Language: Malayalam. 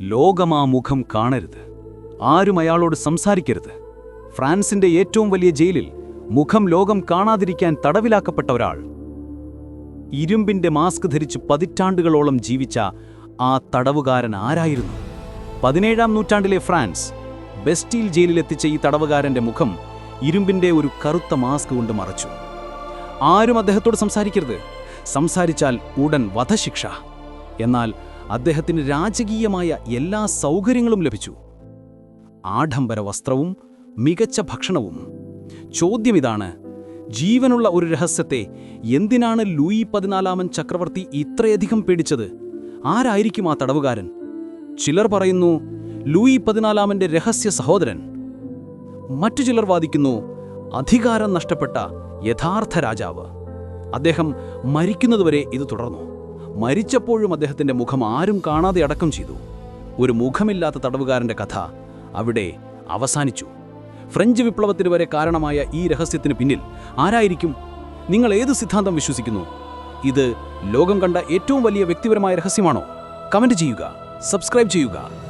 ലോകമാ മുഖം കാണരുത്. ആരും അയാളോട് സംസാരിക്കരുത്. ഫ്രാൻസിന്റെ ഏറ്റവും വലിയ ജയിലിൽ മുഖം ലോകം കാണാതിരിക്കാൻ തടവിലാക്കപ്പെട്ട ഒരാൾ. ഇരുമ്പിന്റെ മാസ്ക് ധരിച്ച് പതിറ്റാണ്ടുകളോളം ജീവിച്ച ആ തടവുകാരൻ ആരായിരുന്നു? പതിനേഴാം നൂറ്റാണ്ടിലെ ഫ്രാൻസ് ബെസ്റ്റീൽ ജയിലിലെത്തിച്ച ഈ തടവുകാരന്റെ മുഖം ഇരുമ്പിന്റെ ഒരു കറുത്ത മാസ്ക് കൊണ്ട് മറച്ചു. ആരും അദ്ദേഹത്തോട് സംസാരിക്കരുത്. സംസാരിച്ചാൽ ഉടൻ വധശിക്ഷ. എന്നാൽ അദ്ദേഹത്തിന് രാജകീയമായ എല്ലാ സൗകര്യങ്ങളും ലഭിച്ചു. ആഡംബര വസ്ത്രവും മികച്ച ഭക്ഷണവും. ചോദ്യം ഇതാണ് ജീവനുള്ള ഒരു രഹസ്യത്തെ എന്തിനാണ് ലൂയി പതിനാലാമൻ ചക്രവർത്തി ഇത്രയധികം പേടിച്ചത്? ആരായിരിക്കും ആ തടവുകാരൻ? ചിലർ പറയുന്നു ലൂയി പതിനാലാമന്റെ രഹസ്യ സഹോദരൻ. മറ്റു ചിലർ വാദിക്കുന്നു അധികാരം നഷ്ടപ്പെട്ട യഥാർത്ഥ രാജാവ്. അദ്ദേഹം മരിക്കുന്നതുവരെ ഇത് തുടർന്നു. മരിച്ചപ്പോഴും അദ്ദേഹത്തിന്റെ മുഖം ആരും കാണാതെ അടക്കം ചെയ്തു. ഒരു മുഖമില്ലാത്ത തടവുകാരന്റെ കഥ അവിടെ അവസാനിച്ചു. ഫ്രഞ്ച് വിപ്ലവത്തിന് വരെ കാരണമായ ഈ രഹസ്യത്തിന് പിന്നിൽ ആരായിരിക്കും? നിങ്ങൾ ഏത് സിദ്ധാന്തം വിശ്വസിക്കുന്നു? ഇത് ലോകം കണ്ട ഏറ്റവും വലിയ വ്യക്തിപരമായ രഹസ്യമാണോ? കമന്റ് ചെയ്യുക സബ്സ്ക്രൈബ് ചെയ്യുക.